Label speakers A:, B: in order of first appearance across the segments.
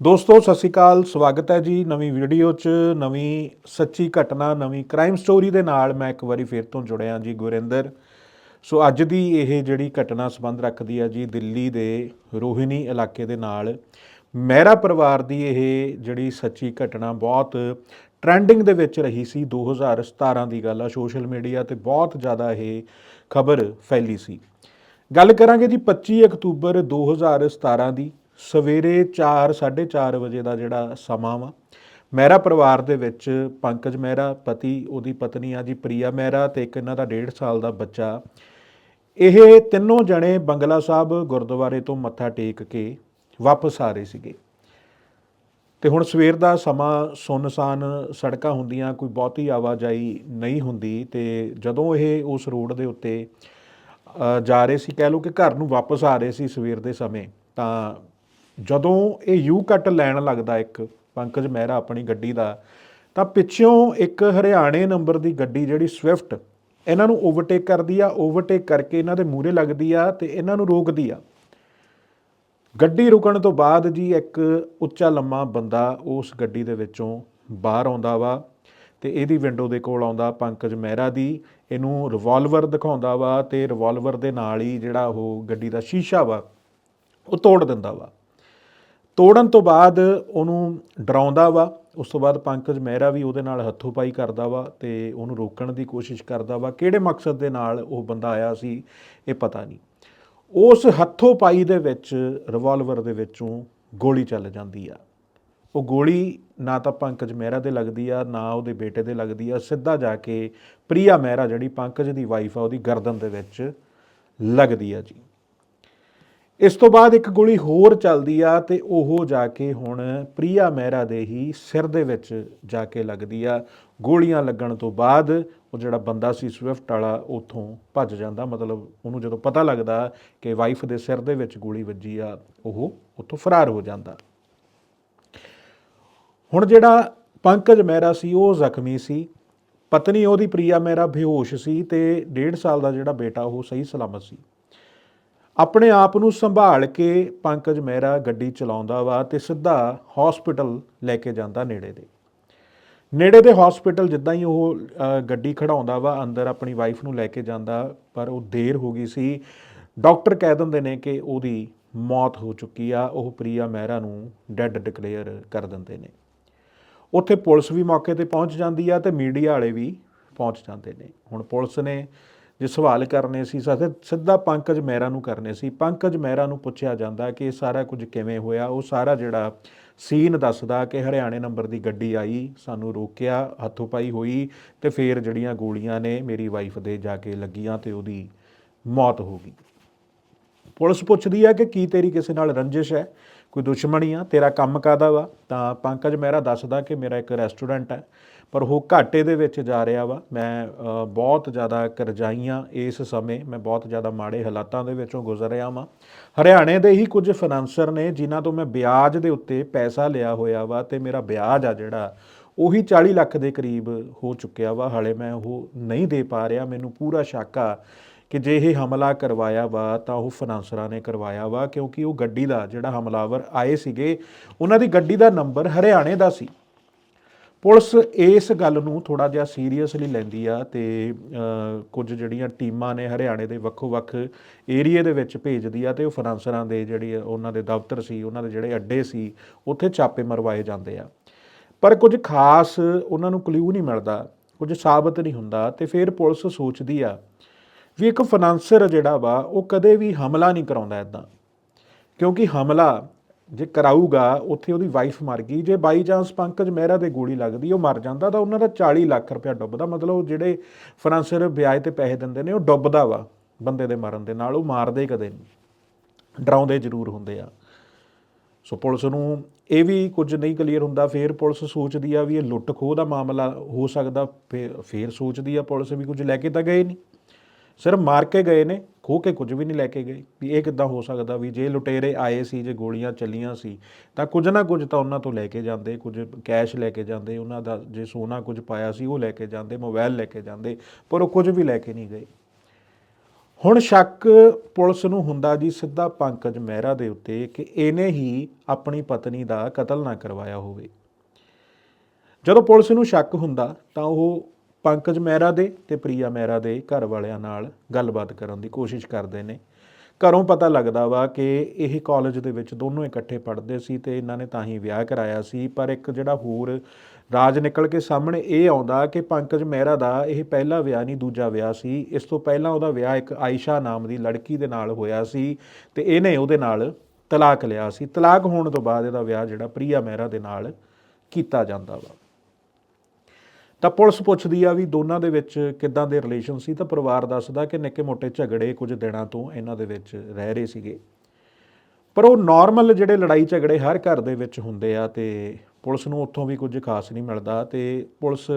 A: ਦੋਸਤੋ, ਸਤਿ ਸ਼੍ਰੀ ਅਕਾਲ, ਸਵਾਗਤ ਹੈ ਜੀ ਨਵੀਂ ਵੀਡੀਓ 'ਚ, ਨਵੀਂ ਸੱਚੀ ਘਟਨਾ, ਨਵੀਂ ਕ੍ਰਾਈਮ ਸਟੋਰੀ ਦੇ ਨਾਲ ਮੈਂ ਇੱਕ ਵਾਰੀ ਫਿਰ ਤੋਂ ਜੁੜਿਆ ਜੀ ਗੁਰਿੰਦਰ। ਸੋ ਅੱਜ ਦੀ ਇਹ ਜਿਹੜੀ ਘਟਨਾ ਸੰਬੰਧ ਰੱਖਦੀ ਹੈ ਜੀ ਦਿੱਲੀ ਦੇ ਰੋਹਿਣੀ ਇਲਾਕੇ ਦੇ ਨਾਲ, ਮਹਿਰਾ ਪਰਿਵਾਰ ਦੀ ਇਹ ਜਿਹੜੀ ਸੱਚੀ ਘਟਨਾ ਬਹੁਤ ਟ੍ਰੈਂਡਿੰਗ ਦੇ ਵਿੱਚ ਰਹੀ ਸੀ 2017 ਦੀ ਗੱਲ ਆ, ਸੋਸ਼ਲ ਮੀਡੀਆ ਤੇ ਬਹੁਤ ਜ਼ਿਆਦਾ ਇਹ ਖਬਰ ਫੈਲੀ ਸੀ। ਗੱਲ ਕਰਾਂਗੇ ਜੀ 25 ਅਕਤੂਬਰ 2017 ਦੀ। ਸਵੇਰੇ 4 4:30 ਵਜੇ ਦਾ ਜਿਹੜਾ ਸਮਾਂ ਵਾ, ਮਹਿਰਾ ਪਰਿਵਾਰ ਦੇ ਵਿੱਚ ਪੰਕਜ ਮਹਿਰਾ, ਪਤੀ, ਉਹਦੀ ਪਤਨੀ ਆ ਜੀ ਪ੍ਰਿਆ ਮਹਿਰਾ ਤੇ ਇੱਕ ਇਹਨਾਂ ਦਾ 1.5 ਸਾਲ ਦਾ ਬੱਚਾ। ਇਹ ਤਿੰਨੋਂ ਜਣੇ ਬੰਗਲਾ ਸਾਹਿਬ ਗੁਰਦੁਆਰੇ ਤੋਂ ਮੱਥਾ ਟੇਕ ਕੇ ਵਾਪਸ ਆ ਰਹੇ ਸੀਗੇ। ਤੇ ਹੁਣ ਸਵੇਰ ਦਾ ਸਮਾਂ ਸੁੰਨਸਾਨ ਸੜਕਾਂ ਹੁੰਦੀਆਂ, ਕੋਈ ਬਹੁਤੀ ਆਵਾਜਾਈ ਨਹੀਂ ਹੁੰਦੀ ਤੇ ਜਦੋਂ ਇਹ ਉਸ ਰੋਡ ਦੇ ਉੱਤੇ ਜਾ ਰਹੇ ਸੀ, ਕਹਿ ਲਓ ਕਿ ਘਰ ਨੂੰ ਵਾਪਸ ਆ ਰਹੇ ਸੀ ਸਵੇਰ ਦੇ ਸਮੇਂ, ਤਾਂ ਜਦੋਂ ਇਹ ਯੂ ਕੱਟ ਲੈਣ ਲੱਗਦਾ ਇੱਕ, ਪੰਕਜ ਮਹਿਰਾ ਆਪਣੀ ਗੱਡੀ ਦਾ, ਤਾਂ ਪਿੱਛੋਂ ਇੱਕ ਹਰਿਆਣੇ ਨੰਬਰ ਦੀ ਗੱਡੀ ਜਿਹੜੀ ਸਵਿਫਟ ਇਹਨਾਂ ਨੂੰ ਓਵਰਟੇਕ ਕਰਦੀ ਆ ਓਵਰਟੇਕ ਕਰਕੇ ਇਹਨਾਂ ਦੇ ਮੂਹਰੇ ਲੱਗਦੀ ਆ ਤੇ ਇਹਨਾਂ ਨੂੰ ਰੋਕਦੀ ਆ। ਗੱਡੀ ਰੁਕਣ ਤੋਂ ਬਾਅਦ ਜੀ ਇੱਕ ਉੱਚਾ ਲੰਮਾ ਬੰਦਾ ਉਸ ਗੱਡੀ ਦੇ ਵਿੱਚੋਂ ਬਾਹਰ ਆਉਂਦਾ ਵਾ ਤੇ ਇਹਦੀ ਵਿੰਡੋ ਦੇ ਕੋਲ ਆਉਂਦਾ ਪੰਕਜ ਮਹਿਰਾ ਦੀ, ਇਹਨੂੰ ਰਿਵਾਲਵਰ ਦਿਖਾਉਂਦਾ ਵਾ ਤੇ ਰਿਵਾਲਵਰ ਦੇ ਨਾਲ ਹੀ ਜਿਹੜਾ ਉਹ ਗੱਡੀ ਦਾ ਸ਼ੀਸ਼ਾ ਵਾ, ਉਹ ਤੋੜ ਦਿੰਦਾ ਵਾ। ਤੋੜਨ ਤੋਂ ਬਾਅਦ ਉਹਨੂੰ ਡਰਾਉਂਦਾ ਵਾ, ਉਸ ਤੋਂ ਬਾਅਦ ਪੰਕਜ ਮਹਿਰਾ ਵੀ ਉਹਦੇ ਨਾਲ ਹੱਥੋਂ ਪਾਈ ਕਰਦਾ ਵਾ ਤੇ ਉਹਨੂੰ ਰੋਕਣ ਦੀ ਕੋਸ਼ਿਸ਼ ਕਰਦਾ ਵਾ। ਕਿਹੜੇ ਮਕਸਦ ਦੇ ਨਾਲ ਉਹ ਬੰਦਾ ਆਇਆ ਸੀ, ਇਹ ਪਤਾ ਨਹੀਂ। ਉਸ ਹੱਥੋਂ ਪਾਈ ਦੇ ਵਿੱਚ ਰਿਵਾਲਵਰ ਦੇ ਵਿੱਚੋਂ ਗੋਲੀ ਚੱਲ ਜਾਂਦੀ ਆ। ਉਹ ਗੋਲੀ ਨਾ ਤਾਂ ਪੰਕਜ ਮਹਿਰਾ ਦੇ ਲੱਗਦੀ ਆ, ਨਾ ਉਹਦੇ ਬੇਟੇ ਦੇ ਲੱਗਦੀ ਆ। ਸਿੱਧਾ ਜਾ ਕੇ ਪ੍ਰਿਆ ਮਹਿਰਾ ਜਿਹੜੀ ਪੰਕਜ ਦੀ ਵਾਈਫ ਆ, ਉਹਦੀ ਗਰਦਨ ਦੇ ਵਿੱਚ ਲੱਗਦੀ ਆ ਜੀ। ਇਸ ਤੋਂ ਬਾਅਦ ਇੱਕ ਗੋਲੀ ਹੋਰ ਚੱਲਦੀ ਆ ਤੇ ਉਹ ਜਾ ਕੇ ਹੁਣ ਪ੍ਰੀਆ ਮਹਿਰਾ ਦੇ ਹੀ ਸਿਰ ਦੇ ਵਿੱਚ ਜਾ ਕੇ ਲੱਗਦੀ ਆ। ਗੋਲੀਆਂ ਲੱਗਣ ਤੋਂ ਬਾਅਦ ਉਹ ਜਿਹੜਾ ਬੰਦਾ ਸੀ ਸਵਿਫਟ ਵਾਲਾ, ਉਥੋਂ ਭੱਜ ਜਾਂਦਾ। ਮਤਲਬ ਉਹਨੂੰ ਜਦੋਂ ਪਤਾ ਲੱਗਦਾ ਕਿ ਵਾਈਫ ਦੇ ਸਿਰ ਦੇ ਵਿੱਚ ਗੋਲੀ ਵੱਜੀ ਆ, ਉਹ ਉਥੋਂ ਫਰਾਰ ਹੋ ਜਾਂਦਾ। ਹੁਣ ਜਿਹੜਾ ਪੰਕਜ ਮਹਿਰਾ ਸੀ, ਉਹ ਜ਼ਖਮੀ ਸੀ। ਪਤਨੀ ਉਹਦੀ ਪ੍ਰੀਆ ਮਹਿਰਾ ਬੇਹੋਸ਼ ਸੀ ਤੇ 1.5 ਸਾਲ ਦਾ ਜਿਹੜਾ ਬੇਟਾ, ਉਹ ਸਹੀ ਸਲਾਮਤ ਸੀ। ਆਪਣੇ ਆਪ ਨੂੰ ਸੰਭਾਲ ਕੇ ਪੰਕਜ ਮਹਿਰਾ ਗੱਡੀ ਚਲਾਉਂਦਾ ਵਾ ਤੇ ਸਿੱਧਾ ਹਸਪੀਟਲ ਲੈ ਕੇ ਜਾਂਦਾ ਨੇੜੇ ਦੇ। ਨੇੜੇ ਦੇ ਹਸਪੀਟਲ ਜਿੱਦਾਂ ਹੀ ਉਹ ਗੱਡੀ ਖੜਾਉਂਦਾ ਵਾ, ਅੰਦਰ ਆਪਣੀ ਵਾਈਫ ਨੂੰ ਲੈ ਕੇ ਜਾਂਦਾ, ਪਰ ਉਹ ਦੇਰ ਹੋ ਗਈ ਸੀ। ਡਾਕਟਰ ਕਹਿ ਦਿੰਦੇ ਨੇ ਕਿ ਉਹਦੀ ਮੌਤ ਹੋ ਚੁੱਕੀ ਆ, ਉਹ ਪ੍ਰੀਆ ਮਹਿਰਾ ਨੂੰ ਡੈੱਡ ਡਿਕਲੇਅਰ ਕਰ ਦਿੰਦੇ ਨੇ। ਉੱਥੇ ਪੁਲਿਸ ਵੀ ਮੌਕੇ ਤੇ ਪਹੁੰਚ ਜਾਂਦੀ ਆ ਤੇ ਮੀਡੀਆ ਵਾਲੇ ਵੀ ਪਹੁੰਚ ਜਾਂਦੇ ਨੇ। ਹੁਣ ਪੁਲਿਸ ਨੇ ਜੇ ਸਵਾਲ ਕਰਨੇ ਸੀ ਸਿੱਧਾ ਪੰਕਜ ਮਹਿਰਾ ਨੂੰ ਕਰਨੇ ਸੀ। ਪੰਕਜ ਮਹਿਰਾ ਨੂੰ ਪੁੱਛਿਆ ਜਾਂਦਾ ਕਿ ਇਹ ਸਾਰਾ ਕੁਝ ਕਿਵੇਂ ਹੋਇਆ? ਉਹ ਸਾਰਾ ਜਿਹੜਾ ਸੀਨ ਦੱਸਦਾ ਕਿ ਹਰਿਆਣੇ ਨੰਬਰ ਦੀ ਗੱਡੀ ਆਈ, ਸਾਨੂੰ ਰੋਕਿਆ, ਹੱਥੋਂ ਪਾਈ ਹੋਈ ਤੇ ਫੇਰ ਜਿਹੜੀਆਂ ਗੋਲੀਆਂ ਨੇ, ਮੇਰੀ ਵਾਈਫ ਦੇ ਜਾ ਕੇ ਲੱਗੀਆਂ ਤੇ ਉਹਦੀ ਮੌਤ ਹੋ ਗਈ। ਪੁਲਿਸ ਪੁੱਛਦੀ ਹੈ ਕਿ ਕੀ ਤੇਰੀ ਕਿਸੇ ਨਾਲ ਰੰਜਿਸ਼ ਹੈ? ਕੋਈ ਦੁਸ਼ਮਣੀ ਆ? ਤੇਰਾ ਕੰਮ ਕਾਦਾ ਵਾ? ਤਾਂ ਪੰਕਜ ਮਹਿਰਾ ਦੱਸਦਾ ਕਿ ਮੇਰਾ ਇੱਕ ਰੈਸਟੋਰੈਂਟ ਹੈ, ਪਰ ਉਹ ਘਾਟੇ ਦੇ ਵਿੱਚ ਜਾ ਰਿਹਾ ਵਾ। ਮੈਂ ਬਹੁਤ ਜ਼ਿਆਦਾ ਕਰਜ਼ਾਈਆਂ ਇਸ ਸਮੇਂ, ਮੈਂ ਬਹੁਤ ਜ਼ਿਆਦਾ ਮਾੜੇ ਹਾਲਾਤਾਂ ਦੇ ਵਿੱਚੋਂ ਗੁਜ਼ਰ ਰਿਹਾ ਵਾਂ। ਹਰਿਆਣੇ ਦੇ ਹੀ ਕੁਝ ਫਾਈਨਾਂਸਰ ਨੇ, ਜਿਨ੍ਹਾਂ ਤੋਂ ਮੈਂ ਵਿਆਜ ਦੇ ਉੱਤੇ ਪੈਸਾ ਲਿਆ ਹੋਇਆ ਵਾ ਤੇ ਮੇਰਾ ਵਿਆਜ ਆ ਜਿਹੜਾ, ਉਹੀ 40 ਲੱਖ ਦੇ ਕਰੀਬ ਹੋ ਚੁੱਕਿਆ ਵਾ। ਹਾਲੇ ਮੈਂ ਉਹ ਨਹੀਂ ਦੇ ਪਾ ਰਿਹਾ, ਮੈਨੂੰ ਪੂਰਾ ਸ਼ੱਕ ਆ ਕਿ ਜੇ ਇਹ ਹਮਲਾ ਕਰਵਾਇਆ ਵਾ ਤਾਂ ਉਹ ਫਾਈਨਾਂਸਰਾਂ ਨੇ ਕਰਵਾਇਆ ਵਾ, ਕਿਉਂਕਿ ਉਹ ਗੱਡੀ ਦਾ ਜਿਹੜਾ ਹਮਲਾਵਰ ਆਏ ਸੀਗੇ, ਉਹਨਾਂ ਦੀ ਗੱਡੀ ਦਾ ਨੰਬਰ ਹਰਿਆਣੇ ਦਾ ਸੀ। ਪੁਲਿਸ ਇਸ ਗੱਲ ਨੂੰ ਥੋੜਾ ਜਿਹਾ ਸੀਰੀਅਸਲੀ ਲੈਂਦੀ ਆ ਤੇ ਕੁਝ ਜਿਹੜੀਆਂ ਟੀਮਾਂ ਨੇ ਹਰਿਆਣੇ ਦੇ ਵੱਖੋ-ਵੱਖ ਏਰੀਏ ਦੇ ਵਿੱਚ ਭੇਜਦੀ ਆ ਤੇ ਉਹ ਫਾਈਨਾਂਸਰਾਂ ਦੇ ਜਿਹੜੀ ਉਹਨਾਂ ਦੇ ਦਫ਼ਤਰ ਸੀ, ਉਹਨਾਂ ਦੇ ਜਿਹੜੇ ਅੱਡੇ ਸੀ, ਉੱਥੇ ਛਾਪੇ ਮਰਵਾਏ ਜਾਂਦੇ ਆ। ਪਰ ਕੁਝ ਖਾਸ ਉਹਨਾਂ ਨੂੰ ਕਲੂ ਨਹੀਂ ਮਿਲਦਾ, ਕੁਝ ਸਾਬਤ ਨਹੀਂ ਹੁੰਦਾ ਤੇ ਫਿਰ ਪੁਲਿਸ ਸੋਚਦੀ ਆ ਵੀ ਇੱਕ ਫਾਈਨਾਂਸਰ ਜਿਹੜਾ ਵਾ, ਉਹ ਕਦੇ ਵੀ ਹਮਲਾ ਨਹੀਂ ਕਰਾਉਂਦਾ ਇਦਾਂ ਕਿਉਂਕਿ ਹਮਲਾ ਜੇ ਕਰਾਊਗਾ, ਉੱਥੇ ਉਹਦੀ ਵਾਈਫ ਮਰ ਗਈ, ਜੇ ਬਾਈ ਚਾਂਸ ਪੰਕਜ ਮਹਿਰਾ ਦੇ ਗੋਲੀ ਲੱਗਦੀ, ਉਹ ਮਰ ਜਾਂਦਾ, ਤਾਂ ਉਹਨਾਂ ਦਾ 40 ਲੱਖ ਰੁਪਇਆ ਡੁੱਬਦਾ। ਮਤਲਬ ਉਹ ਜਿਹੜੇ ਫਾਈਨਾਂਸਰ ਵਿਆਜ ਤੇ ਪੈਸੇ ਦਿੰਦੇ ਨੇ, ਉਹ ਡੁੱਬਦਾ ਵਾ ਬੰਦੇ ਦੇ ਮਰਨ ਦੇ ਨਾਲ, ਉਹ ਮਾਰਦੇ ਕਦੇ ਨਹੀਂ। ਡਰਾਉਂਦੇ ਜ਼ਰੂਰ ਹੁੰਦੇ ਆ। ਸੋ ਪੁਲਿਸ ਨੂੰ ਇਹ ਵੀ ਕੁਝ ਨਹੀਂ ਕਲੀਅਰ ਹੁੰਦਾ। ਫੇਰ ਪੁਲਿਸ ਸੋਚਦੀ ਆ ਵੀ ਇਹ ਲੁੱਟ ਖੋਹ ਦਾ ਮਾਮਲਾ ਹੋ ਸਕਦਾ, ਫੇ- ਫੇਰ ਸੋਚਦੀ ਆ ਪੁਲਿਸ ਵੀ ਕੁਝ ਲੈ ਕੇ ਤਾਂ ਗਏ ਨਹੀਂ। ਸਿਰਫ ਮਾਰ ਕੇ ਗਏ ਨੇ, ਖੋਹ ਕੇ ਕੁਝ ਵੀ ਨਹੀਂ ਲੈ ਕੇ ਗਏ। ਵੀ ਇਹ ਕਿੱਦਾਂ ਹੋ ਸਕਦਾ ਵੀ ਜੇ ਲੁਟੇਰੇ ਆਏ ਸੀ, ਜੇ ਗੋਲੀਆਂ ਚੱਲੀਆਂ ਸੀ, ਤਾਂ ਕੁਝ ਨਾ ਕੁਝ ਤਾਂ ਉਹਨਾਂ ਤੋਂ ਲੈ ਕੇ ਜਾਂਦੇ, ਕੁਝ ਕੈਸ਼ ਲੈ ਕੇ ਜਾਂਦੇ, ਉਹਨਾਂ ਦਾ ਜੇ ਸੋਨਾ ਕੁਝ ਪਾਇਆ ਸੀ, ਉਹ ਲੈ ਕੇ ਜਾਂਦੇ ਮੋਬਾਈਲ ਲੈ ਕੇ ਜਾਂਦੇ, ਪਰ ਉਹ ਕੁਝ ਵੀ ਲੈ ਕੇ ਨਹੀਂ ਗਏ। ਹੁਣ ਸ਼ੱਕ ਪੁਲਿਸ ਨੂੰ ਹੁੰਦਾ ਜੀ ਸਿੱਧਾ ਪੰਕਜ ਮਹਿਰਾ ਦੇ ਉੱਤੇ ਕਿ ਇਹਨੇ ਹੀ ਆਪਣੀ ਪਤਨੀ ਦਾ ਕਤਲ ਨਾ ਕਰਵਾਇਆ ਹੋਵੇ। ਜਦੋਂ ਪੁਲਿਸ ਨੂੰ ਸ਼ੱਕ ਹੁੰਦਾ ਤਾਂ ਉਹ ਪੰਕਜ ਮਹਿਰਾ ਦੇ ਤੇ ਪ੍ਰੀਆ ਮਹਿਰਾ ਦੇ ਘਰ ਵਾਲਿਆਂ ਨਾਲ ਗੱਲਬਾਤ ਕਰਨ ਦੀ ਕੋਸ਼ਿਸ਼ ਕਰਦੇ ਨੇ। ਘਰੋਂ ਪਤਾ ਲੱਗਦਾ ਵਾ ਕਿ ਇਹ ਕਾਲਜ ਦੇ ਵਿੱਚ ਦੋਨੋਂ ਇਕੱਠੇ ਪੜ੍ਹਦੇ ਸੀ ਤੇ ਇਹਨਾਂ ਨੇ ਤਾਂ ਹੀ ਵਿਆਹ ਕਰਾਇਆ ਸੀ। ਪਰ ਇੱਕ ਜਿਹੜਾ ਹੋਰ ਰਾਜ ਨਿਕਲ ਕੇ ਸਾਹਮਣੇ ਇਹ ਆਉਂਦਾ ਕਿ ਪੰਕਜ ਮਹਿਰਾ ਦਾ ਇਹ ਪਹਿਲਾ ਵਿਆਹ ਨਹੀਂ, ਦੂਜਾ ਵਿਆਹ ਸੀ। ਇਸ ਤੋਂ ਪਹਿਲਾਂ ਉਹਦਾ ਵਿਆਹ ਇੱਕ ਆਇਸ਼ਾ ਨਾਮ ਦੀ ਲੜਕੀ ਦੇ ਨਾਲ ਹੋਇਆ ਸੀ ਤੇ ਇਹਨੇ ਉਹਦੇ ਨਾਲ ਤਲਾਕ ਲਿਆ ਸੀ। ਤਲਾਕ ਹੋਣ ਤੋਂ ਬਾਅਦ ਇਹਦਾ ਵਿਆਹ ਜਿਹੜਾ ਪ੍ਰੀਆ ਮਹਿਰਾ ਦੇ ਨਾਲ ਕੀਤਾ ਜਾਂਦਾ ਵਾ। ਤਾਂ ਪੁਲਿਸ ਪੁੱਛਦੀ ਆ ਵੀ ਦੋਨਾਂ ਦੇ ਵਿੱਚ ਕਿੱਦਾਂ ਦੇ ਰਿਲੇਸ਼ਨ ਸੀ? ਤਾਂ ਪਰਿਵਾਰ ਦੱਸਦਾ ਕਿ ਨਿੱਕੇ ਮੋਟੇ ਝਗੜੇ ਕੁਝ ਦਿਨਾਂ ਤੋਂ ਇਹਨਾਂ ਦੇ ਵਿੱਚ ਰਹਿ ਰਹੇ ਸੀਗੇ। ਪਰ ਉਹ ਨਾਰਮਲ ਜਿਹੜੇ ਲੜਾਈ ਝਗੜੇ ਹਰ ਘਰ ਦੇ ਵਿੱਚ ਹੁੰਦੇ ਆ ਤੇ ਪੁਲਿਸ ਨੂੰ ਉੱਥੋਂ ਵੀ ਕੁਝ ਖਾਸ ਨਹੀਂ ਮਿਲਦਾ ਤੇ ਪੁਲਿਸ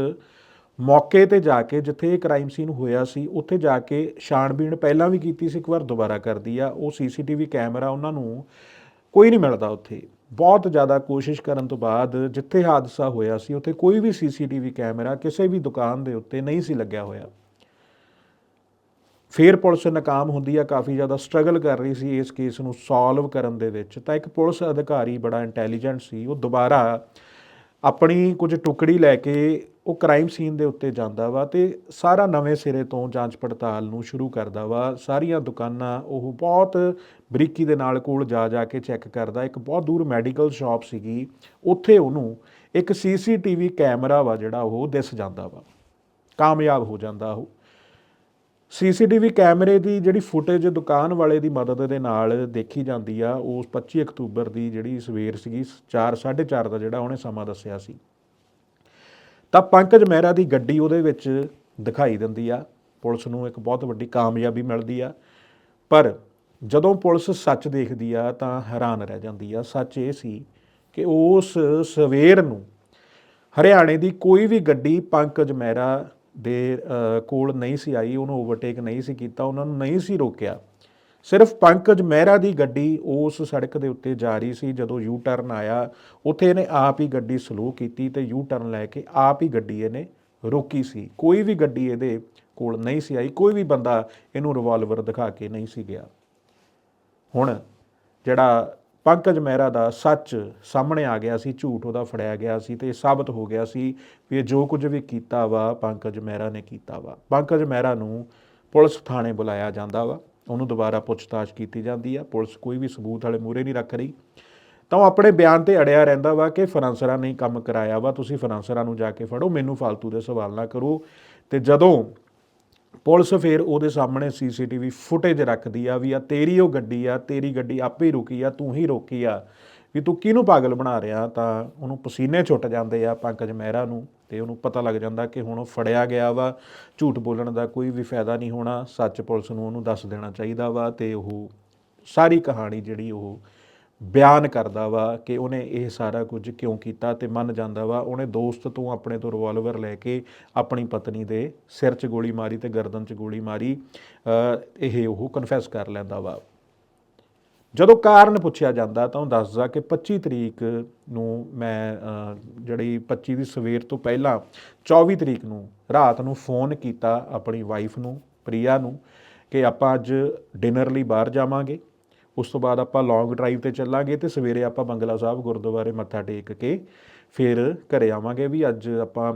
A: ਮੌਕੇ ਤੇ ਜਾ ਕੇ ਜਿੱਥੇ ਇਹ ਕ੍ਰਾਈਮ ਸੀਨ ਹੋਇਆ ਸੀ, ਉੱਥੇ ਜਾ ਕੇ ਛਾਣਬੀਣ ਪਹਿਲਾਂ ਵੀ ਕੀਤੀ ਸੀ, ਇੱਕ ਵਾਰ ਦੁਬਾਰਾ ਕਰਦੀ ਆ। ਉਹ ਸੀਸੀਟੀਵੀ ਕੈਮਰਾ ਉਹਨਾਂ ਨੂੰ ਕੋਈ ਨਹੀਂ ਮਿਲਦਾ ਉੱਥੇ। ਬਹੁਤ ਜ਼ਿਆਦਾ ਕੋਸ਼ਿਸ਼ ਕਰਨ ਤੋਂ ਬਾਅਦ ਜਿੱਥੇ ਹਾਦਸਾ ਹੋਇਆ ਸੀ, ਉੱਥੇ ਕੋਈ ਵੀ ਸੀਸੀਟੀਵੀ ਕੈਮਰਾ ਕਿਸੇ ਵੀ ਦੁਕਾਨ ਦੇ ਉੱਤੇ ਨਹੀਂ ਸੀ ਲੱਗਿਆ ਹੋਇਆ। ਫਿਰ ਪੁਲਿਸ ਨਾਕਾਮ ਹੁੰਦੀ ਆ, ਕਾਫੀ ਜ਼ਿਆਦਾ ਸਟਰਗਲ ਕਰ ਰਹੀ ਸੀ ਇਸ ਕੇਸ ਨੂੰ ਸੋਲਵ ਕਰਨ ਦੇ ਵਿੱਚ। ਤਾਂ ਇੱਕ ਪੁਲਿਸ ਅਧਿਕਾਰੀ ਬੜਾ ਇੰਟੈਲੀਜੈਂਟ ਸੀ, ਉਹ ਦੁਬਾਰਾ ਆਪਣੀ ਕੁਝ ਟੁਕੜੀ ਲੈ ਕੇ ਉਹ ਕ੍ਰਾਈਮ ਸੀਨ ਦੇ ਉੱਤੇ ਜਾਂਦਾ ਵਾ ਤੇ ਸਾਰਾ ਨਵੇਂ ਸਿਰੇ ਤੋਂ ਜਾਂਚ ਪੜਤਾਲ ਨੂੰ ਸ਼ੁਰੂ ਕਰਦਾ ਵਾ। ਸਾਰੀਆਂ ਦੁਕਾਨਾਂ ਉਹ ਬਹੁਤ ਬਰੀਕੀ ਦੇ ਨਾਲ ਕੋਲ ਜਾ ਜਾ ਕੇ ਚੈੱਕ ਕਰਦਾ। ਇੱਕ ਬਹੁਤ ਦੂਰ ਮੈਡੀਕਲ ਸ਼ਾਪ ਸੀਗੀ, ਉੱਥੇ ਉਹਨੂੰ ਇੱਕ ਸੀਸੀਟੀਵੀ ਕੈਮਰਾ ਵਾ ਜਿਹੜਾ ਉਹ ਦਿਸ ਜਾਂਦਾ ਵਾ। ਕਾਮਯਾਬ ਹੋ ਜਾਂਦਾ ਉਹ। ਸੀਸੀਟੀਵੀ ਕੈਮਰੇ ਦੀ ਜਿਹੜੀ ਫੁਟੇਜ ਦੁਕਾਨ ਵਾਲੇ ਦੀ ਮਦਦ ਦੇ ਨਾਲ ਦੇਖੀ ਜਾਂਦੀ ਆ, ਉਸ 25 ਅਕਤੂਬਰ ਦੀ ਜਿਹੜੀ ਸਵੇਰ ਸੀਗੀ 4 4:30 ਦਾ ਜਿਹੜਾ ਉਹਨੇ ਸਮਾਂ ਦੱਸਿਆ ਸੀ। ਤਾਂ ਪੰਕਜ ਮਹਿਰਾ ਦੀ ਗੱਡੀ ਉਹਦੇ ਵਿੱਚ ਦਿਖਾਈ ਦਿੰਦੀ ਆ। ਪੁਲਿਸ ਨੂੰ ਇੱਕ ਬਹੁਤ ਵੱਡੀ ਕਾਮਯਾਬੀ ਮਿਲਦੀ ਆ। ਪਰ ਜਦੋਂ ਪੁਲਿਸ ਸੱਚ ਦੇਖਦੀ ਆ, ਤਾਂ ਹੈਰਾਨ ਰਹਿ ਜਾਂਦੀ ਆ। ਸੱਚ ਇਹ ਸੀ ਕਿ ਉਸ ਸਵੇਰ ਨੂੰ ਹਰਿਆਣੇ ਦੀ ਕੋਈ ਵੀ ਗੱਡੀ ਪੰਕਜ ਮਹਿਰਾ ਦੇ ਕੋਲ ਨਹੀਂ ਸੀ ਆਈ, ਉਹਨੂੰ ਓਵਰਟੇਕ ਨਹੀਂ ਸੀ ਕੀਤਾ, ਉਹਨਾਂ ਨੂੰ ਨਹੀਂ ਸੀ ਰੋਕਿਆ। ਸਿਰਫ ਪੰਕਜ ਮਹਿਰਾ ਦੀ ਗੱਡੀ ਉਸ ਸੜਕ ਦੇ ਉੱਤੇ ਜਾ ਰਹੀ ਸੀ, ਜਦੋਂ ਯੂ ਟਰਨ ਆਇਆ, ਉੱਥੇ ਇਹਨੇ ਆਪ ਹੀ ਗੱਡੀ ਸਲੋ ਕੀਤੀ ਤੇ ਯੂ ਟਰਨ ਲੈ ਕੇ ਆਪ ਹੀ ਗੱਡੀ ਇਹਨੇ ਰੋਕੀ ਸੀ। ਕੋਈ ਵੀ ਗੱਡੀ ਇਹਦੇ ਕੋਲ ਨਹੀਂ ਸੀ ਆਈ, ਕੋਈ ਵੀ ਬੰਦਾ ਇਹਨੂੰ ਰਿਵਾਲਵਰ ਦਿਖਾ ਕੇ ਨਹੀਂ ਸੀ ਗਿਆ। ਹੁਣ ਜਿਹੜਾ ਪੰਕਜ ਮਹਿਰਾ ਦਾ ਸੱਚ ਸਾਹਮਣੇ ਆ ਗਿਆ ਸੀ, ਝੂਠ ਉਹਦਾ ਫੜਿਆ ਗਿਆ ਸੀ ਤੇ ਇਹ ਸਾਬਤ ਹੋ ਗਿਆ ਸੀ ਵੀ ਇਹ ਜੋ ਕੁਝ ਵੀ ਕੀਤਾ ਵਾ, ਪੰਕਜ ਮਹਿਰਾ ਨੇ ਕੀਤਾ ਵਾ। ਪੰਕਜ ਮਹਿਰਾ ਨੂੰ ਪੁਲਿਸ ਥਾਣੇ ਬੁਲਾਇਆ ਜਾਂਦਾ ਵਾ, ਉਹਨੂੰ ਦੁਬਾਰਾ ਪੁੱਛਤਾਛ ਕੀਤੀ ਜਾਂਦੀ ਆ। ਪੁਲਿਸ ਕੋਈ ਵੀ ਸਬੂਤ ਵਾਲੇ ਮੂਰੇ ਨਹੀਂ ਰੱਖ ਰਹੀ। ਤਾਂ ਉਹ ਆਪਣੇ ਬਿਆਨ ਤੇ ਅੜਿਆ ਰਹਿੰਦਾ ਵਾ ਕਿ ਫਰਾਂਸਰਾਂ ਨੇ ਕੰਮ ਕਰਾਇਆ ਵਾ, ਤੁਸੀਂ ਫਰਾਂਸਰਾਂ ਨੂੰ ਜਾ ਕੇ ਫੜੋ, ਮੈਨੂੰ ਫालतू ਦੇ ਸਵਾਲ ਨਾ ਕਰੋ। ਤੇ ਜਦੋਂ ਪੁਲਿਸ ਫਿਰ ਉਹਦੇ ਸਾਹਮਣੇ ਸੀਸੀਟੀਵੀ ਫੁਟੇਜ ਰੱਖਦੀ ਆ ਵੀ ਆ ਤੇਰੀ ਉਹ ਗੱਡੀ ਆ, ਤੇਰੀ ਗੱਡੀ ਆਪੇ ਹੀ ਰੁਕੀ ਆ, ਤੂੰ ਹੀ ਰੋਕੀ ਆ। ਵੀ ਤੂੰ ਕਿਹਨੂੰ ਪਾਗਲ ਬਣਾ ਰਿਹਾ ਤਾਂ ਉਹਨੂੰ ਪਸੀਨੇ ਛੁੱਟ ਜਾਂਦੇ ਆ ਪੰਕਜ ਮਹਿਰਾ ਨੂੰ ਤੇ ਉਹਨੂੰ ਪਤਾ ਲੱਗ ਜਾਂਦਾ ਕਿ ਹੁਣ ਉਹ ਫੜਿਆ ਗਿਆ ਵਾ। ਝੂਠ ਬੋਲਣ ਦਾ ਕੋਈ ਵੀ ਫਾਇਦਾ ਨਹੀਂ ਹੋਣਾ। ਸੱਚ ਪੁਲਿਸ ਨੂੰ ਉਹਨੂੰ ਦੱਸ ਦੇਣਾ ਚਾਹੀਦਾ ਵਾ ਤੇ ਉਹ ਸਾਰੀ ਕਹਾਣੀ ਜਿਹੜੀ ਉਹ ਬਿਆਨ ਕਰਦਾ ਵਾ ਕਿ ਉਹਨੇ ਇਹ ਸਾਰਾ ਕੁਝ ਕਿਉਂ ਕੀਤਾ ਤੇ ਮੰਨ ਜਾਂਦਾ ਵਾ ਉਹਨੇ ਦੋਸਤ ਤੋਂ ਆਪਣੇ ਤੋਂ ਰਿਵਾਲਵਰ ਲੈ ਕੇ ਆਪਣੀ ਪਤਨੀ ਦੇ ਸਿਰ 'ਚ ਗੋਲੀ ਮਾਰੀ ਤੇ ਗਰਦਨ 'ਚ ਗੋਲੀ ਮਾਰੀ ਇਹ ਉਹ ਕਨਫੈਸ ਕਰ ਲੈਂਦਾ ਵਾ। ਜਦੋਂ ਕਾਰਨ ਪੁੱਛਿਆ ਜਾਂਦਾ ਤਾਂ ਉਹ ਦੱਸਦਾ ਕਿ 25 ਤਰੀਕ ਨੂੰ ਮੈਂ ਜਿਹੜੀ 25 ਦੀ ਸਵੇਰ ਤੋਂ ਪਹਿਲਾਂ 24 ਤਰੀਕ ਨੂੰ ਰਾਤ ਨੂੰ ਫੋਨ ਕੀਤਾ ਆਪਣੀ ਵਾਈਫ ਨੂੰ, ਪ੍ਰਿਆ ਨੂੰ ਕਿ ਆਪਾਂ ਅੱਜ ਡਿਨਰ ਲਈ ਬਾਹਰ ਜਾਵਾਂਗੇ। ਉਸ ਤੋਂ ਬਾਅਦ ਆਪਾਂ ਲੌਂਗ ਡਰਾਈਵ ਤੇ ਚੱਲਾਂਗੇ ਤੇ ਸਵੇਰੇ ਆਪਾਂ ਬੰਗਲਾ ਸਾਹਿਬ ਗੁਰਦੁਆਰੇ ਮੱਥਾ ਟੇਕ ਕੇ ਫਿਰ ਘਰੇ ਆਵਾਂਗੇ ਵੀ ਅੱਜ ਆਪਾਂ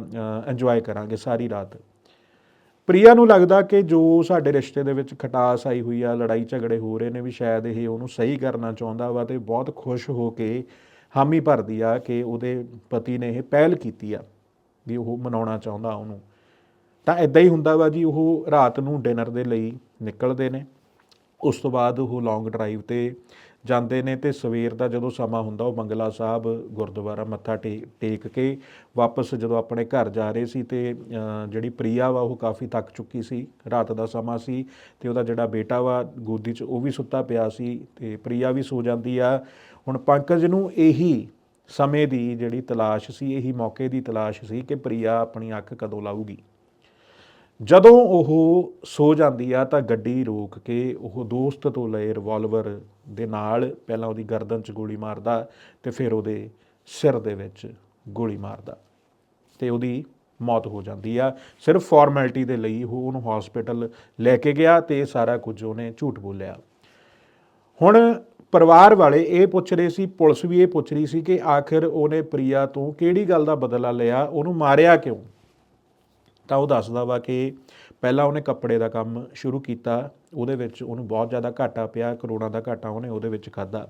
A: ਇੰਜੋਏ ਕਰਾਂਗੇ ਸਾਰੀ ਰਾਤ। ਪ੍ਰਿਆ ਨੂੰ ਲੱਗਦਾ ਕਿ ਜੋ ਸਾਡੇ ਰਿਸ਼ਤੇ ਦੇ ਵਿੱਚ ਖਟਾਸ ਆਈ ਹੋਈ ਆ, ਲੜਾਈ ਝਗੜੇ ਹੋ ਰਹੇ ਨੇ, ਵੀ ਸ਼ਾਇਦ ਇਹ ਉਹਨੂੰ ਸਹੀ ਕਰਨਾ ਚਾਹੁੰਦਾ ਵਾ ਤੇ ਬਹੁਤ ਖੁਸ਼ ਹੋ ਕੇ ਹਾਮੀ ਭਰਦੀ ਆ ਕਿ ਉਹਦੇ ਪਤੀ ਨੇ ਇਹ ਪਹਿਲ ਕੀਤੀ ਆ ਵੀ ਉਹ ਮਨਾਉਣਾ ਚਾਹੁੰਦਾ ਉਹਨੂੰ। ਤਾਂ ਇਦਾਂ ਹੀ ਹੁੰਦਾ ਵਾ ਜੀ, ਉਹ ਰਾਤ ਨੂੰ ਡਿਨਰ ਦੇ ਲਈ ਨਿਕਲਦੇ ਨੇ। ਉਸ ਤੋਂ ਬਾਅਦ ਉਹ ਲੌਂਗ ਡਰਾਈਵ ਤੇ ਜਾਂਦੇ ਨੇ ਤੇ ਸਵੇਰ ਦਾ ਜਦੋਂ ਸਮਾਂ ਹੁੰਦਾ, ਉਹ ਬੰਗਲਾ ਸਾਹਿਬ ਗੁਰਦੁਆਰਾ ਮੱਥਾ ਟੇ- ਟੇਕ ਕੇ ਵਾਪਸ ਜਦੋਂ ਆਪਣੇ ਘਰ ਜਾ ਰਹੇ ਸੀ ਤੇ ਜਿਹੜੀ ਪ੍ਰਿਆ ਵਾ, ਉਹ ਕਾਫੀ ਥੱਕ ਚੁੱਕੀ ਸੀ। ਰਾਤ ਦਾ ਸਮਾਂ ਸੀ ਤੇ ਉਹਦਾ ਜਿਹੜਾ ਬੇਟਾ ਵਾ, ਗੋਦੀ 'ਚ ਉਹ ਵੀ ਸੁੱਤਾ ਪਿਆ ਸੀ ਤੇ ਪ੍ਰਿਆ ਵੀ ਸੋ ਜਾਂਦੀ ਆ। ਹੁਣ ਪੰਕਜ ਨੂੰ ਇਹੀ ਸਮੇਂ ਦੀ ਜਿਹੜੀ ਤਲਾਸ਼ ਸੀ, ਇਹੀ ਮੌਕੇ ਦੀ ਤਲਾਸ਼ ਸੀ ਕਿ ਪ੍ਰਿਆ ਆਪਣੀ ਅੱਖ ਕਦੋਂ ਲਾਊਗੀ। ਜਦੋਂ ਉਹ ਸੋ ਜਾਂਦੀ ਆ ਤਾਂ ਗੱਡੀ ਰੋਕ ਕੇ ਉਹ ਦੋਸਤ ਤੋਂ ਲਏ ਰਿਵਾਲਵਰ ਦੇ ਨਾਲ ਪਹਿਲਾਂ ਉਹਦੀ ਗਰਦਨ 'ਚ ਗੋਲੀ ਮਾਰਦਾ ਤੇ ਫਿਰ ਉਹਦੇ ਸਿਰ ਦੇ ਵਿੱਚ ਗੋਲੀ ਮਾਰਦਾ ਤੇ ਉਹਦੀ ਮੌਤ ਹੋ ਜਾਂਦੀ ਆ। ਸਿਰਫ ਫਾਰਮੈਲਿਟੀ ਦੇ ਲਈ ਉਹ ਉਹਨੂੰ ਹਸਪੀਟਲ ਲੈ ਕੇ ਗਿਆ ਤੇ ਇਹ ਸਾਰਾ ਕੁਝ ਉਹਨੇ ਝੂਠ ਬੋਲਿਆ। ਹੁਣ ਪਰਿਵਾਰ ਵਾਲੇ ਇਹ ਪੁੱਛ ਰਹੇ ਸੀ, ਪੁਲਿਸ ਵੀ ਇਹ ਪੁੱਛ ਰਹੀ ਸੀ ਕਿ ਆਖਿਰ ਉਹਨੇ ਪ੍ਰਿਆ ਤੋਂ ਕਿਹੜੀ ਗੱਲ ਦਾ ਬਦਲਾ ਲਿਆ, ਉਹਨੂੰ ਮਾਰਿਆ ਕਿਉਂ? ਤਾਂ ਉਹ ਦੱਸਦਾ ਵਾ ਕਿ ਪਹਿਲਾਂ ਉਹਨੇ ਕੱਪੜੇ ਦਾ ਕੰਮ ਸ਼ੁਰੂ ਕੀਤਾ, ਉਹਦੇ ਵਿੱਚ ਉਹਨੂੰ ਬਹੁਤ ਜ਼ਿਆਦਾ ਘਾਟਾ ਪਿਆ, ਕਰੋੜਾਂ ਦਾ ਘਾਟਾ ਉਹਨੇ ਉਹਦੇ ਵਿੱਚ ਖਾਦਾ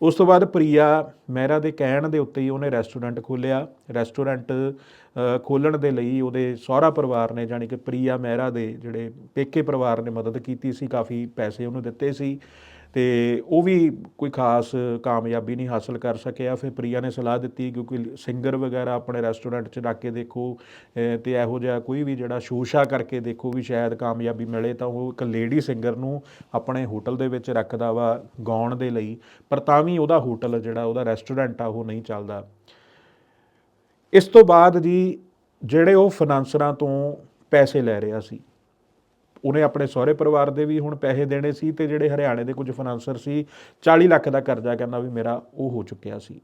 A: ਉਸ ਤੋਂ ਬਾਅਦ ਪ੍ਰਿਆ ਮਹਿਰਾ ਦੇ ਕਹਿਣ ਦੇ ਉੱਤੇ ਹੀ ਉਹਨੇ ਰੈਸਟੋਰੈਂਟ ਖੋਲ੍ਹਿਆ। ਰੈਸਟੋਰੈਂਟ ਖੋਲਣ ਦੇ ਲਈ ਉਹਦੇ ਸਹੁਰਾ ਪਰਿਵਾਰ ਨੇ ਜਾਣੀ ਕਿ ਪ੍ਰਿਆ ਮਹਿਰਾ ਦੇ ਜਿਹੜੇ ਪੇਕੇ ਪਰਿਵਾਰ ਨੇ ਮਦਦ ਕੀਤੀ ਸੀ, ਕਾਫੀ ਪੈਸੇ ਉਹਨੂੰ ਦਿੱਤੇ ਸੀ। ਤੇ ਉਹ ਵੀ ਕੋਈ ਖਾਸ ਕਾਮਯਾਬੀ ਨਹੀਂ ਹਾਸਲ ਕਰ ਸਕਿਆ। ਫਿਰ ਪ੍ਰਿਆ ਨੇ ਸਲਾਹ ਦਿੱਤੀ ਕਿਉਂਕਿ ਸਿੰਗਰ ਵਗੈਰਾ ਆਪਣੇ ਰੈਸਟੋਰੈਂਟ 'ਚ ਰੱਖ ਕੇ ਦੇਖੋ, ਅਹ, ਤੇ ਇਹੋ ਜਿਹਾ ਕੋਈ ਵੀ ਜਿਹੜਾ ਸ਼ੋਸ਼ਾ ਕਰਕੇ ਦੇਖੋ ਵੀ ਸ਼ਾਇਦ ਕਾਮਯਾਬੀ ਮਿਲੇ ਤਾਂ ਉਹ ਇੱਕ ਲੇਡੀ ਸਿੰਗਰ ਨੂੰ ਆਪਣੇ ਹੋਟਲ ਦੇ ਵਿੱਚ ਰੱਖਦਾ ਵਾ ਗਾਉਣ ਦੇ ਲਈ, ਪਰ ਤਾਂ ਵੀ ਉਹਦਾ ਹੋਟਲ ਜਿਹੜਾ ਉਹਦਾ ਰੈਸਟੋਰੈਂਟ ਆ ਉਹ ਨਹੀਂ ਚੱਲਦਾ। ਇਸ ਤੋਂ ਬਾਅਦ ਜੀ, ਜਿਹੜੇ ਉਹ ਫਾਈਨਾਂਸਰਾਂ ਤੋਂ ਪੈਸੇ ਲੈ ਰਿਹਾ ਸੀ। ਉਹਨੇ ਆਪਣੇ ਸਹੁਰੇ ਪਰਿਵਾਰ ਦੇ ਵੀ ਹੁਣ ਪੈਸੇ ਦੇਣੇ ਸੀ ਤੇ ਜਿਹੜੇ ਹਰਿਆਣੇ ਦੇ ਕੁਝ ਫਾਈਨਾਂਸਰ ਸੀ 40 ਲੱਖ ਦਾ ਕਰਜ਼ਾ ਕਹਿੰਦਾ ਵੀ ਮੇਰਾ ਉਹ ਹੋ ਚੁੱਕਿਆ ਸੀ।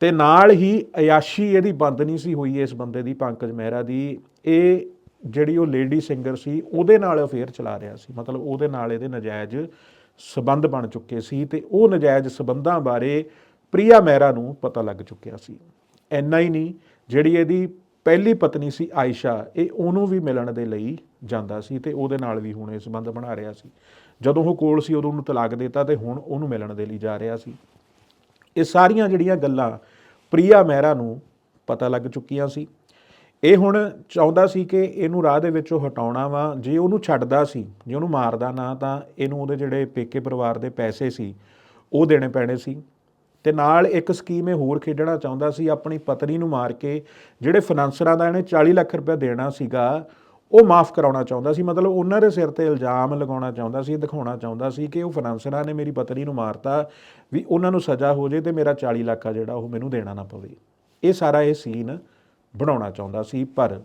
A: ਤੇ ਨਾਲ ਹੀ ਅਯਾਸ਼ੀ ਇਹਦੀ ਬੰਦ ਨਹੀਂ ਸੀ ਹੋਈ ਇਸ ਬੰਦੇ ਦੀ, ਪੰਕਜ ਮਹਿਰਾ ਦੀ। ਇਹ ਜਿਹੜੀ ਉਹ ਲੇਡੀ ਸਿੰਗਰ ਸੀ, ਉਹਦੇ ਨਾਲ ਅਫੇਅਰ ਚਲਾ ਰਿਹਾ ਸੀ। ਮਤਲਬ ਉਹਦੇ ਨਾਲ ਇਹਦੇ ਨਜਾਇਜ਼ ਸਬੰਧ ਬਣ ਚੁੱਕੇ ਸੀ ਤੇ ਉਹ ਨਜਾਇਜ਼ ਸਬੰਧਾਂ ਬਾਰੇ ਪ੍ਰਿਆ ਮਹਿਰਾ ਨੂੰ ਪਤਾ ਲੱਗ ਚੁੱਕਿਆ ਸੀ। ਐਨਾ ਹੀ ਨਹੀਂ, ਜਿਹੜੀ ਇਹਦੀ ਪਹਿਲੀ ਪਤਨੀ ਸੀ ਆਇਸ਼ਾ, ਇਹ ਉਹਨੂੰ ਵੀ ਮਿਲਣ ਦੇ ਲਈ ਜਾਂਦਾ ਸੀ ਤੇ ਉਹਦੇ ਨਾਲ ਵੀ ਹੁਣ ਇਹ ਸੰਬੰਧ ਬਣਾ ਰਿਹਾ ਸੀ। ਜਦੋਂ ਉਹ ਕੋਲ ਸੀ, ਉਦੋਂ ਉਹਨੂੰ ਤਲਾਕ ਦਿੱਤਾ ਤੇ ਹੁਣ ਉਹਨੂੰ ਮਿਲਣ ਦੇ ਲਈ ਜਾ ਰਿਹਾ ਸੀ। ਇਹ ਸਾਰੀਆਂ ਜਿਹੜੀਆਂ ਗੱਲਾਂ ਪ੍ਰਿਆ ਮਹਿਰਾ ਨੂੰ ਪਤਾ ਲੱਗ ਚੁੱਕੀਆਂ ਸੀ। ਇਹ ਹੁਣ ਚਾਹੁੰਦਾ ਸੀ ਕਿ ਇਹਨੂੰ ਰਾਹ ਦੇ ਵਿੱਚੋਂ ਹਟਾਉਣਾ ਵਾ। ਜੇ ਉਹਨੂੰ ਛੱਡਦਾ ਸੀ, ਜੇ ਉਹਨੂੰ ਮਾਰਦਾ ਨਾ, ਤਾਂ ਇਹਨੂੰ ਉਹਦੇ ਜਿਹੜੇ ਪੇਕੇ ਪਰਿਵਾਰ ਦੇ ਪੈਸੇ ਸੀ, ਉਹ ਦੇਣੇ ਪੈਣੇ ਸੀ। ਤੇ ਨਾਲ ਇੱਕ ਸਕੀਮ ਇਹ ਹੋਰ ਖੇਡਣਾ ਚਾਹੁੰਦਾ ਸੀ, ਆਪਣੀ ਪਤਨੀ ਨੂੰ ਮਾਰ ਕੇ, ਜਿਹੜੇ ਫਾਈਨਾਂਸਰਾਂ ਦਾ ਇਹਨੇ 40 ਲੱਖ ਰੁਪਏ ਦੇਣਾ ਸੀਗਾ, ਉਹ ਮਾਫ ਕਰਾਉਣਾ ਚਾਹੁੰਦਾ ਸੀ। ਮਤਲਬ ਉਹਨਾਂ ਦੇ ਸਿਰ ਤੇ ਇਲਜ਼ਾਮ ਲਗਾਉਣਾ ਚਾਹੁੰਦਾ ਸੀ, ਦਿਖਾਉਣਾ ਚਾਹੁੰਦਾ ਸੀ ਕਿ ਉਹ ਫਾਈਨਾਂਸਰਾਂ ਨੇ ਮੇਰੀ ਪਤਨੀ ਨੂੰ ਮਾਰਤਾ, ਵੀ ਉਹਨਾਂ ਨੂੰ ਸਜ਼ਾ ਹੋ ਜੇ ਤੇ ਮੇਰਾ 40 ਲੱਖ ਆ ਜਿਹੜਾ ਉਹ ਮੈਨੂੰ ਦੇਣਾ ਨਾ ਪਵੇ। ਇਹ ਸਾਰਾ ਇਹ ਸੀਨ ਬਣਾਉਣਾ ਚਾਹੁੰਦਾ ਸੀ, ਪਰ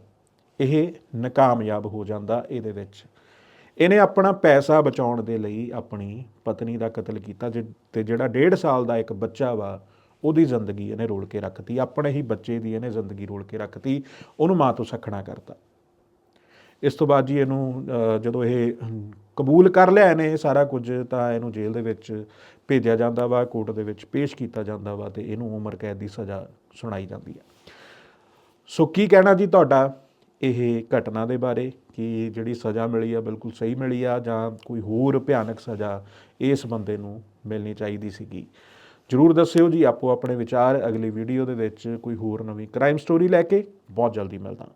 A: ਇਹ ਨਾਕਾਮਯਾਬ ਹੋ ਜਾਂਦਾ ਇਹਦੇ ਵਿੱਚ। ਇਹਨੇ ਆਪਣਾ ਪੈਸਾ ਬਚਾਉਣ ਦੇ ਲਈ ਆਪਣੀ ਪਤਨੀ ਦਾ ਕਤਲ ਕੀਤਾ, ਜਿ- ਤੇ ਜਿਹੜਾ 1.5 ਸਾਲ ਦਾ ਇੱਕ ਬੱਚਾ ਵਾ, ਉਹਦੀ ਜ਼ਿੰਦਗੀ ਇਹਨੇ ਰੋਲ ਕੇ ਰੱਖਤੀ। ਆਪਣੇ ਹੀ ਬੱਚੇ ਦੀ ਇਹਨੇ ਜ਼ਿੰਦਗੀ ਰੋਲ ਕੇ ਰੱਖਤੀ। ਉਹਨੂੰ ਮਾਂ ਤੋਂ ਸਖਣਾ ਕਰਤਾ। ਇਸ ਤੋਂ ਬਾਅਦ ਜੀ ਇਹਨੂੰ ਜਦੋਂ ਇਹ ਕਬੂਲ ਕਰ ਲਿਆ ਇਹਨੇ ਸਾਰਾ ਕੁਝ, ਤਾਂ ਇਹਨੂੰ ਜੇਲ੍ਹ ਦੇ ਵਿੱਚ ਭੇਜਿਆ ਜਾਂਦਾ ਵਾ, ਕੋਰਟ ਦੇ ਵਿੱਚ ਪੇਸ਼ ਕੀਤਾ ਜਾਂਦਾ ਵਾ, ਤੇ ਇਹਨੂੰ ਉਮਰ ਕੈਦ ਦੀ ਸਜ਼ਾ ਸੁਣਾਈ ਜਾਂਦੀ ਹੈ ਸੋ ਕੀ ਕਹਿਣਾ ਜੀ ਤੁਹਾਡਾ? ਇਹ ਘਟਨਾ ਦੇ ਬਾਰੇ ਕਿ ਜਿਹੜੀ ਸਜ਼ਾ ਮਿਲੀ ਆ ਬਿਲਕੁਲ ਸਹੀ ਮਿਲੀ ਆ ਜਾਂ ਕੋਈ ਹੋਰ ਭਿਆਨਕ ਸਜ਼ਾ ਇਸ ਬੰਦੇ ਨੂੰ ਮਿਲਣੀ ਚਾਹੀਦੀ ਸੀਗੀ। ਜਰੂਰ ਦੱਸਿਓ ਜੀ ਆਪੋ ਆਪਣੇ ਵਿਚਾਰ ਅਗਲੀ ਵੀਡੀਓ ਦੇ ਵਿੱਚ ਕੋਈ ਹੋਰ ਨਵੀਂ ਕ੍ਰਾਈਮ ਸਟੋਰੀ ਲੈ ਕੇ। ਬਹੁਤ ਜਲਦੀ ਮਿਲਦਾ।